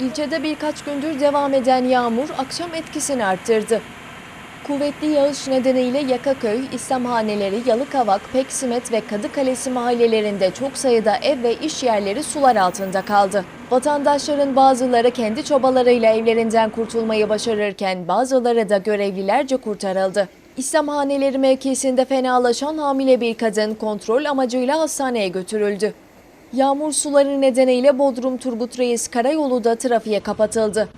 İlçede birkaç gündür devam eden yağmur akşam etkisini arttırdı. Kuvvetli yağış nedeniyle Yakaköy, İslamhaneleri, Yalıkavak, Peksimet ve Kadıkalesi mahallelerinde çok sayıda ev ve iş yerleri sular altında kaldı. Vatandaşların bazıları kendi çabalarıyla evlerinden kurtulmayı başarırken bazıları da görevlilerce kurtarıldı. İslamhaneleri mevkisinde fenalaşan hamile bir kadın kontrol amacıyla hastaneye götürüldü. Yağmur suları nedeniyle Bodrum Turgut Reis Karayolu da trafiğe kapatıldı.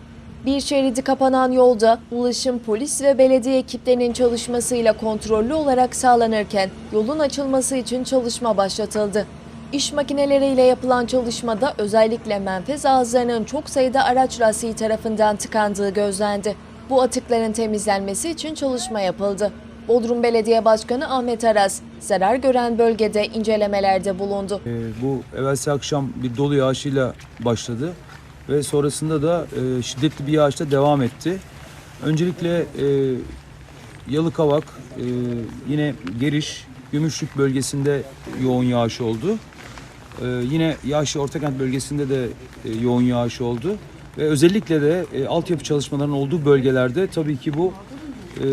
Bir şeridi kapanan yolda ulaşım polis ve belediye ekiplerinin çalışmasıyla kontrollü olarak sağlanırken yolun açılması için çalışma başlatıldı. İş makineleriyle yapılan çalışmada özellikle menfez ağızlarının çok sayıda araç lastiği tarafından tıkandığı gözlendi. Bu atıkların temizlenmesi için çalışma yapıldı. Bodrum Belediye Başkanı Ahmet Aras, zarar gören bölgede incelemelerde bulundu. Ee, bu evvelsi akşam bir dolu yağışıyla başladı ve sonrasında da e, şiddetli bir yağışla devam etti. Öncelikle e, Yalıkavak, e, yine Geriş, Gümüşlük bölgesinde yoğun yağış oldu. E, yine Yağış Ortakent bölgesinde de e, yoğun yağış oldu. Ve özellikle de e, altyapı çalışmalarının olduğu bölgelerde tabii ki bu e,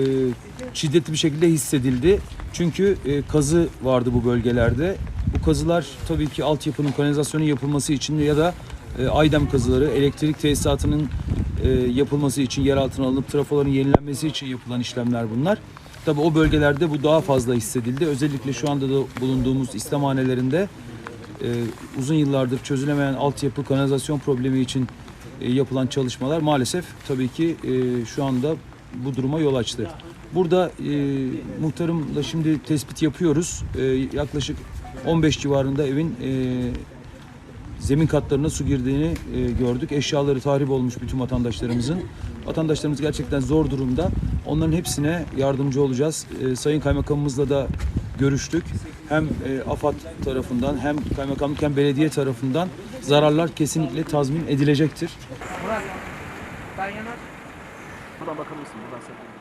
şiddetli bir şekilde hissedildi. Çünkü e, kazı vardı bu bölgelerde. Bu kazılar tabii ki altyapının kanalizasyonun yapılması için ya da e, Aydem kazıları, elektrik tesisatının e, yapılması için, yer altına alınıp trafoların yenilenmesi için yapılan işlemler bunlar. Tabii o bölgelerde bu daha fazla hissedildi. Özellikle şu anda da bulunduğumuz İslamhanelerinde e, uzun yıllardır çözülemeyen altyapı kanalizasyon problemi için e, yapılan çalışmalar maalesef tabii ki e, şu anda bu duruma yol açtı. Burada e, muhtarımla şimdi tespit yapıyoruz. E, yaklaşık 15 civarında evin e, zemin katlarına su girdiğini e, gördük. Eşyaları tahrip olmuş bütün vatandaşlarımızın. Vatandaşlarımız gerçekten zor durumda. Onların hepsine yardımcı olacağız. E, Sayın Kaymakamımızla da görüştük. Hem e, AFAD tarafından hem kaymakamlık hem belediye tarafından zararlar kesinlikle tazmin edilecektir. Murat, ben yanar. Buradan bakabilirsin, buradan sen.